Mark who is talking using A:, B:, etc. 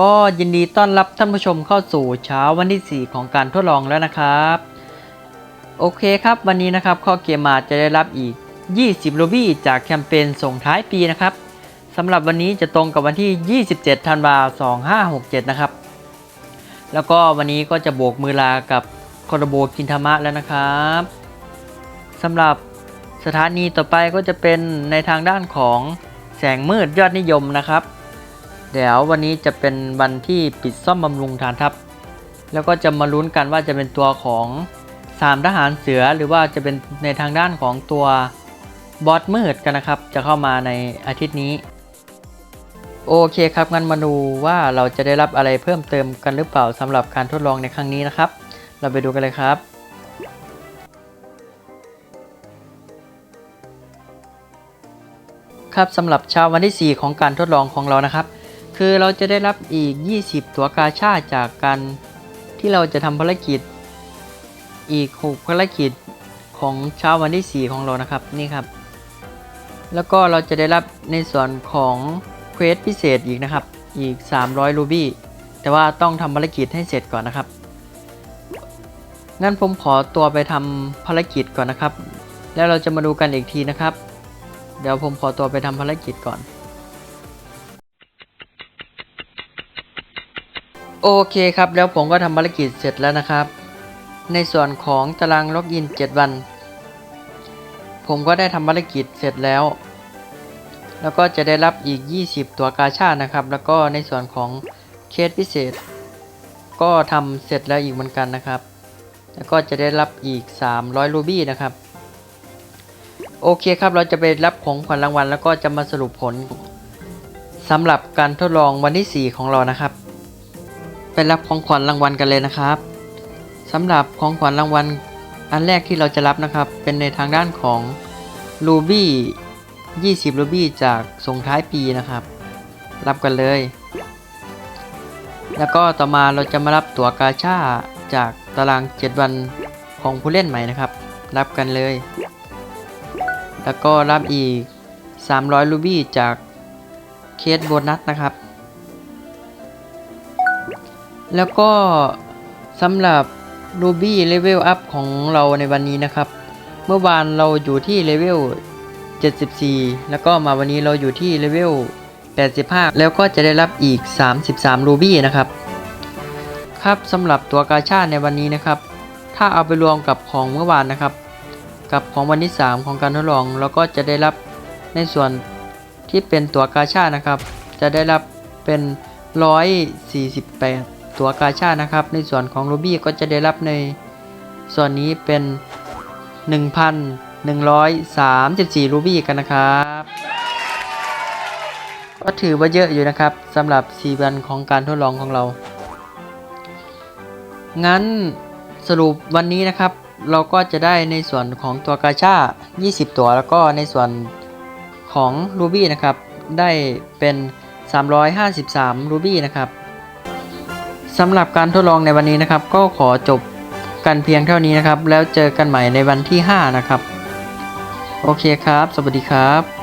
A: ก็ยินดีต้อนรับท่านผู้ชมเข้าสู่เช้าวันที่ 4 ของการทดลองแล้วนะครับ โอเคครับวันนี้นะครับข้อเกมมาจะได้รับอีก 20โรบี้จากแคมเปญส่งท้ายปีนะครับสำหรับวันนี้จะตรงกับวันที่ 27ธันวาคม2567 นะครับ แล้วก็วันนี้ก็จะโบกมือลากับคโรโบคินทามะแล้วนะครับสำหรับสถานีต่อไปก็จะเป็นในทางด้านของแสงมืดยอดนิยมนะครับ เดี๋ยววันนี้จะเป็นวันที่ปิดซ่อมบำรุงฐานทัพ แล้วก็จะมาลุ้นกันว่าจะเป็นตัวของสามทหารเสือหรือว่าจะเป็นในทางด้านของตัวบอสมืดกันนะครับ จะเข้ามาในอาทิตย์นี้ โอเคครับงั้นมาดูว่าเราจะได้รับอะไรเพิ่มเติมกันหรือเปล่าสำหรับการทดลองในครั้งนี้นะครับ เราไปดูกันเลยครับครับสำหรับเช้าวันที่ 4 ของการทดลองของเรานะครับ คือเราจะได้รับอีก 20 ตัวกาชาจากการที่เราจะทำภารกิจอีก 6 ภารกิจของเช้าวันที่ 4 ของเรานะครับนี่ครับ แล้วก็เราจะได้รับในส่วนของเควสพิเศษอีกนะครับอีก 300 รูบี้แต่ว่าต้องทำภารกิจให้เสร็จก่อนนะครับ งั้นผมขอตัวไปทำภารกิจก่อนนะครับ แล้วเราจะมาดูกันอีกทีนะครับ เดี๋ยวผมขอตัวไปทำภารกิจก่อน โอเคครับ แล้วผมก็ทำภารกิจเสร็จแล้วนะครับ ในส่วนของตารางล็อกอิน 7 วัน ผมก็ได้ทำภารกิจเสร็จแล้ว แล้วก็จะได้รับอีก 20 ตัวกาชาดนะครับ แล้วก็ในส่วนของเคสพิเศษ ก็ทำเสร็จแล้วอีกเหมือนกันนะครับ แล้วก็จะได้รับอีก 300 รูบี้นะครับ โอเคครับเราจะไปรับของขวัญรางวัล แล้วก็จะมาสรุปผลสำหรับการทดลองวันที่ 4 ของเรานะครับ ไปรับของขวัญรางวัลกันเลยนะครับสำหรับของขวัญรางวัลอันแรกที่เราจะรับนะครับ เป็นในทางด้านของรูบี้20รูบี้จากส่งท้ายปีนะครับ รับกันเลย แล้วก็ต่อมาเราจะมารับตั๋วกาชาจากตาราง 7 วันของผู้เล่นใหม่นะครับ รับกันเลย แล้วก็รับอีก 300รูบี้จากเคสโบนัสนะครับ แล้วก็สำหรับรูบี้เลเวลอัพของเราในวันนี้นะครับ เมื่อวานเราอยู่ที่เลเวล74 แล้วก็มาวันนี้เราอยู่ที่เลเวล85 แล้วก็จะได้รับอีก 33รูบี้นะครับ ครับสำหรับตัวกาชาในวันนี้นะครับ ถ้าเอาไปรวมกับของเมื่อวานนะครับ กับของวันที่ 3 ของการทดลองเราก็จะได้รับในส่วนที่เป็นตัวกาชานะครับ จะได้รับเป็น 148 ตัวกาชาดนะครับ ในส่วนของรูบี้ก็จะได้รับในส่วนนี้เป็น 1,134รูบี้กันนะครับ ก็ถือว่าเยอะอยู่นะครับสำหรับ 4 วันของการทดลองของเรา งั้นสรุปวันนี้นะครับเราก็จะได้ในส่วนของตัวกาชา 20 ตัว แล้วก็ในส่วนของรูบี้นะครับ ได้เป็น 353รูบี้นะครับ สำหรับการทดลองในวันนี้นะครับ ก็ขอจบกันเพียงเท่านี้นะครับ แล้วเจอกันใหม่ในวันที่ 5 นะครับ โอเคครับ สวัสดีครับ